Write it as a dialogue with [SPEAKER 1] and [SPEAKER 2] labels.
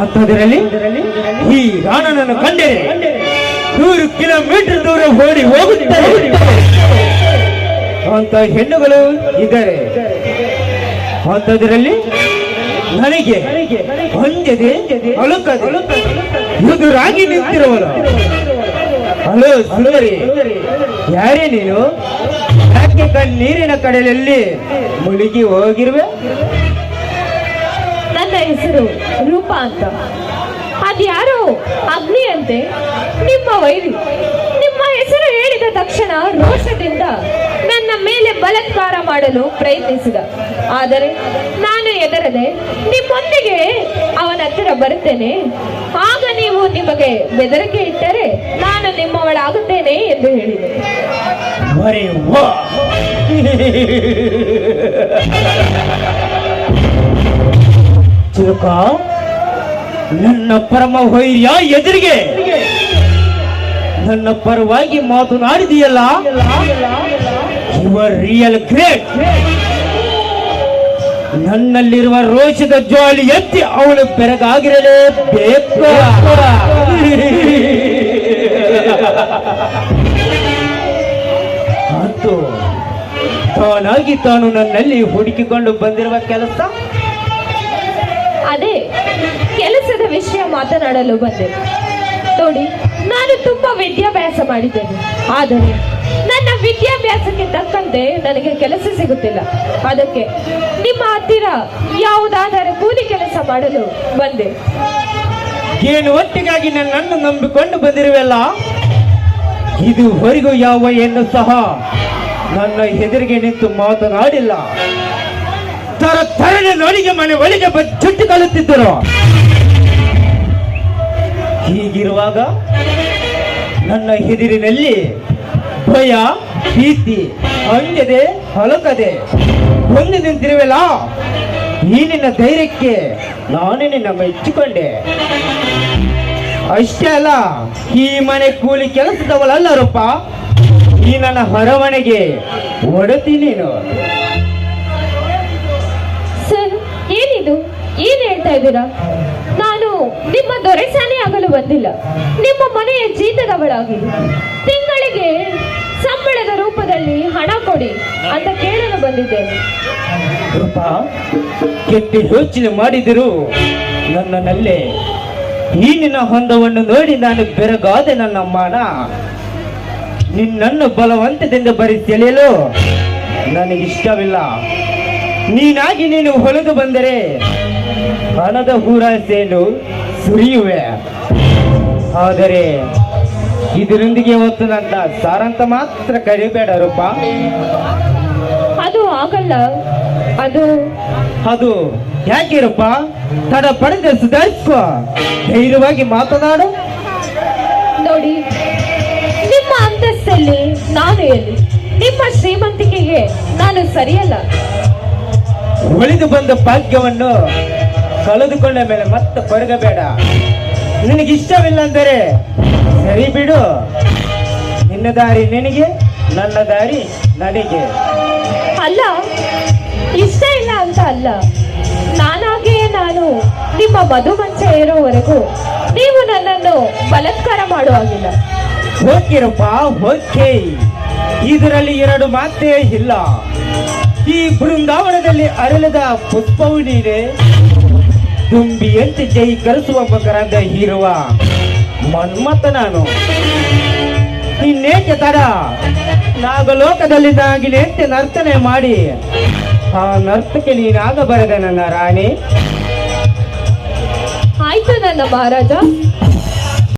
[SPEAKER 1] ಅಂಥದ್ರಲ್ಲಿ ಈ ರಾಣನನ್ನು ಕಂಡರೆ. ನೂರು ಕಿಲೋಮೀಟರ್ ದೂರ ಓಡಿ ಹೋಗುತ್ತಾರೆ ಅಂತ ಹೆಣ್ಣುಗಳು ಇದ್ದಾರೆ ಅಂಥದ್ರಲ್ಲಿ ನನಗೆ ಹೊಂದದೆ ಅಳುಕದೆ ಎದುರಾಗಿ ನಿಂತಿರುವನು. ಹಲೋ ಸುಂದರಿ, ಯಾರೇ ನೀನು? ಯಾಕೆ ಕಣ್ಣೀರಿನ ಕಡಲಲ್ಲಿ ಮುಳುಗಿ ಹೋಗಿರುವೆ?
[SPEAKER 2] ಹೆಸರು ರೂಪ ಅಂತ. ಅದ್ಯಾರೋ ಅಗ್ನಿ ಅಂತೆ ನಿಮ್ಮ ವೈರಿ, ನಿಮ್ಮ ಹೆಸರು ಹೇಳಿದ ತಕ್ಷಣ ರೋಷದಿಂದ ನನ್ನ ಮೇಲೆ ಬಲತ್ಕಾರ ಮಾಡಲು ಪ್ರಯತ್ನಿಸಿದ. ಆದರೆ ನಾನು ಎದರದೆ ನಿಮ್ಮೊಂದಿಗೆ ಅವನ ಹತ್ತಿರ ಬರುತ್ತೇನೆ. ಆಗ ನೀವು ನಿಮಗೆ ಬೆದರಿಕೆ ಇಟ್ಟರೆ ನಾನು ನಿಮ್ಮವಳಾಗುತ್ತೇನೆ ಎಂದು ಹೇಳಿದೆ.
[SPEAKER 1] ನನ್ನ ಪರಮ ಹೊಯ್ಯ ಎದುರಿಗೆ. ನನ್ನ ಪರವಾಗಿ ಮಾತನಾಡಿದೆಯಲ್ಲ? ಯುವರ್ ರಿಯಲ್ ಗ್ರೇಟ್ ನನ್ನಲ್ಲಿರುವ ರೋಷದ ಜೋಳಿ ಎತ್ತಿ ಅವಳು ಬೆರಗಾಗಿರಲೇ ಬೇಕು ತಾನಾಗಿ ತಾನು ನನ್ನಲ್ಲಿ ಹುಡುಕಿಕೊಂಡು ಬಂದಿರುವ ಕೆಲಸ
[SPEAKER 2] ಅದೇ ಕೆಲಸದ ವಿಷಯ ಮಾತನಾಡಲು ಬಂದೆ. ನೋಡಿ, ನಾನು ತುಂಬಾ ವಿದ್ಯಾಭ್ಯಾಸ ಮಾಡಿದ್ದೇನೆ. ಆದರೆ ನನ್ನ ವಿದ್ಯಾಭ್ಯಾಸಕ್ಕೆ ತಕ್ಕಂತೆ ನನಗೆ ಕೆಲಸ ಸಿಗುತ್ತಿಲ್ಲ. ಅದಕ್ಕೆ ನಿಮ್ಮ ಹತ್ತಿರ ಯಾವುದಾದರೂ ಕೂಲಿ ಕೆಲಸ ಮಾಡಲು ಬಂದೆ.
[SPEAKER 1] ಏನು ಒಟ್ಟಿಗಾಗಿ ನನ್ನನ್ನು ನಂಬಿಕೊಂಡು ಬಂದಿರುವೆಲ್ಲ? ಇದುವರೆಗೂ ಯಾವ ಏನು ಸಹ ನನ್ನ ಎದುರಿಗೆ ನಿಂತು ಮಾತನಾಡಿಲ್ಲ. ತರ ತರನೆ ನೋಡಿಗೆ ಮನೆ ಒಳಗೆ ಚುಟ್ಟಿಕೊಳ್ಳುತ್ತಿದ್ದರು ಹೀಗಿರುವಾಗ ನನ್ನ ಎದುರಿನಲ್ಲಿ ಭಯ, ಭೀತಿ, ಅಂಜದೆ, ಹೊಲಕದೆ ಒಂದು ನಿಂತಿರುವೆಲ್ಲ ಈ ನಿನ್ನ ಧೈರ್ಯಕ್ಕೆ ನಾನು ನಿನ್ನ ಮೆಚ್ಚಿಕೊಂಡೆ ಅಷ್ಟೇ ಅಲ್ಲ, ಈ ಮನೆ ಕೂಲಿ ಕೆಲಸದವಳಲ್ಲ ರೂಪ, ಈ ನನ್ನ ಹೊರವಣೆಗೆ ಒಡತಿ ನೀನು.
[SPEAKER 2] ಹೇಳ್ತಾ ಇದ್ದೀರಾ? ನಾನು ನಿಮ್ಮ ದೊರೆಸಾನೆ ಆಗಲು ಬಂದಿಲ್ಲ. ನಿಮ್ಮ ಮನೆಯ ಜೀತದವಳಾಗಿ. ತಿಂಗಳಿಗೆ ಸಂಬಳದ ರೂಪದಲ್ಲಿ ಹಣ ಕೊಡಿ ಅಂತ ಕೇಳಲು ಬಂದಿದ್ದೆ.
[SPEAKER 1] ರೂಪ, ಕೆಟ್ಟ ಯೋಚನೆ ಮಾಡಿದರು ನನ್ನಲ್ಲೇ ನಿನ್ನ ಹೊಂದವನ್ನು ನೋಡಿ ನಾನು ಬೆರಗಾದೆ ನನ್ನ ಮಾನ ನಿನ್ನನ್ನು ಬಲವಂತದಿಂದ ಬರಿ ಸೆಳೆಯಲು ನನಗಿಷ್ಟವಿಲ್ಲ. ನೀನಾಗಿ ನೀನು ಹೊಳೆದು ಬಂದರೆ ಹಣದ ಹೂರಾಸೆಯನ್ನು ಸುರಿಯುವೆ. ಆದರೆ ಇದರೊಂದಿಗೆ ಇವತ್ತು ನನ್ನ ಸಾರಂತ ಮಾತ್ರ ಕರಿಬೇಡ ರೂಪ.
[SPEAKER 2] ಅದು ಆಗಲ್ಲ. ಅದು
[SPEAKER 1] ಅದು ಯಾಕಿರಪ್ಪ ತಡ ಪಡೆದ ಸುಧಾರಿಸ್ಕೋ. ಧೈರ್ಯವಾಗಿ ಮಾತನಾಡು.
[SPEAKER 2] ನೋಡಿ ನಿಮ್ಮ ಅಂತಸ್ತಲ್ಲಿ ನಾನು ಎಲ್ಲಿ? ನಿಮ್ಮ ಶ್ರೀಮಂತಿಕೆಗೆ ನಾನು ಸರಿಯಲ್ಲ.
[SPEAKER 1] ಉಳಿದು ಬಂದ ಭಾಗ್ಯವನ್ನು ಕಳೆದುಕೊಂಡ ಮೇಲೆ ಮತ್ತೆ ಕೊರಗಬೇಡ. ನಿನಗೆ ಇಷ್ಟವಿಲ್ಲ ಅಂದರೆ ಸರಿ ಬಿಡು. ನಿನ್ನ ದಾರಿ ನಿನಗೆ ನನ್ನ ದಾರಿ ನನಗೆ.
[SPEAKER 2] ಅಲ್ಲ ಇಷ್ಟ ಇಲ್ಲ ಅಂತ ಅಲ್ಲ. ನಾನಾಗಿಯೇ ನಾನು ನಿಮ್ಮ ಮಧುಮಂಚ ಇರೋವರೆಗೂ ನೀವು ನನ್ನನ್ನು ಬಲತ್ಕಾರ ಮಾಡುವಾಗಿಲ್ಲ.
[SPEAKER 1] ಹೋಗಿರಪ್ಪ ಹೋಗಿ ಇದರಲ್ಲಿ ಎರಡು ಮಾತೇ ಇಲ್ಲ. ಈ ಬೃಂದಾವನದಲ್ಲಿ ಅರಳದ ಪುಷ್ಪವು ನೀನೆ. ತುಂಬಿಯಂತೆ ಜೈ ಕರೆಸುವ ಮಕರಂದ ಹೀರುವ ಮನ್ಮತ ನಾನು. ಇನ್ನೇಕೆ ತಡ? ನಾಗಲೋಕದಲ್ಲಿ ನಾಗಿನೆಂತೆ ನರ್ತನೆ ಮಾಡಿ. ಆ ನರ್ತಕ್ಕೆ ನೀನಾಗಬಾರದೆ ನನ್ನ ರಾಣಿ.
[SPEAKER 2] ಆಯ್ತು ನನ್ನ ಮಹಾರಾಜ.